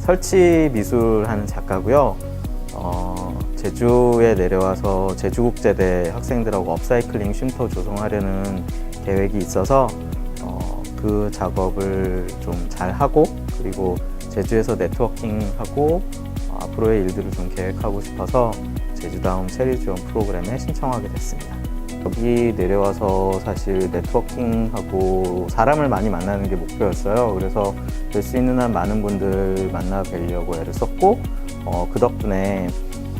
설치 미술하는 작가고요. 어, 제주에 내려와서 제주국제대 학생들하고 업사이클링 쉼터 조성하려는 계획이 있어서 어, 그 작업을 좀 잘 하고 그리고 제주에서 네트워킹하고 어, 앞으로의 일들을 좀 계획하고 싶어서 제주다움 체리 지원 프로그램에 신청하게 됐습니다. 여기 내려와서 사실 네트워킹하고 사람을 많이 만나는 게 목표였어요. 그래서 될 수 있는 한 많은 분들 만나 뵈려고 애를 썼고 어, 그 덕분에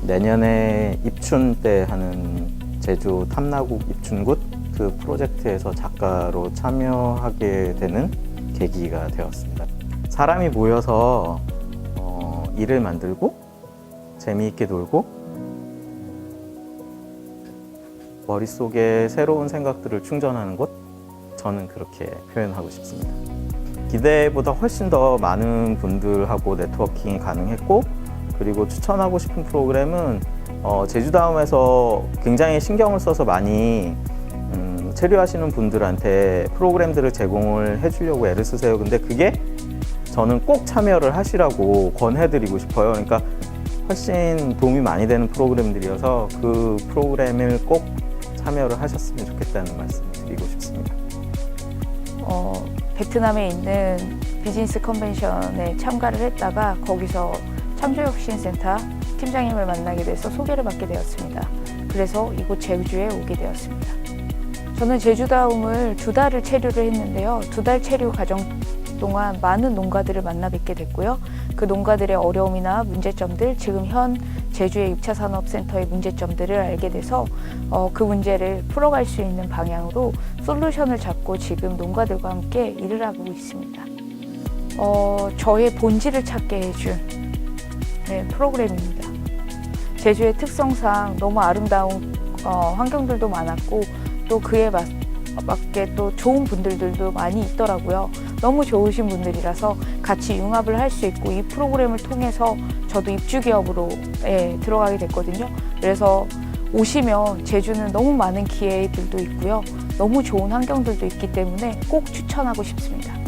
내년에 입춘 때 하는 제주 탐나국 입춘굿 그 프로젝트에서 작가로 참여하게 되는 계기가 되었습니다. 사람이 모여서 어, 일을 만들고 재미있게 놀고 머릿속에 새로운 생각들을 충전하는 곳 저는 그렇게 표현하고 싶습니다. 기대보다 훨씬 더 많은 분들하고 네트워킹이 가능했고 그리고 추천하고 싶은 프로그램은 어, 제주다움에서 굉장히 신경을 써서 많이 음, 체류하시는 분들한테 프로그램들을 제공을 해주려고 애를 쓰세요. 근데 그게 저는 꼭 참여를 하시라고 권해드리고 싶어요. 그러니까 훨씬 도움이 많이 되는 프로그램들이어서 그 프로그램을 꼭 참여를 하셨으면 좋겠다는 말씀을 드리고 싶습니다. 어, 베트남에 있는 비즈니스 컨벤션에 참가를 했다가 거기서 창조혁신센터 팀장님을 만나게 돼서 소개를 받게 되었습니다. 그래서 이곳 제주에 오게 되었습니다. 저는 제주다움을 두 달을 체류를 했는데요. 두 달 체류 과정 동안 많은 농가들을 만나 뵙게 됐고요. 그 농가들의 어려움이나 문제점들, 지금 현 제주의 6차 산업센터의 문제점들을 알게 돼서 어, 그 문제를 풀어갈 수 있는 방향으로 솔루션을 잡고 지금 농가들과 함께 일을 하고 있습니다. 어, 저의 본질을 찾게 해준 네, 프로그램입니다. 제주의 특성상 너무 아름다운 어, 환경들도 많았고 또 그에 맞, 맞게 또 좋은 분들도 많이 있더라고요. 너무 좋으신 분들이라서 같이 융합을 할 수 있고 이 프로그램을 통해서 저도 입주 기업으로 예, 들어가게 됐거든요. 그래서 오시면 제주는 너무 많은 기회들도 있고요. 너무 좋은 환경들도 있기 때문에 꼭 추천하고 싶습니다.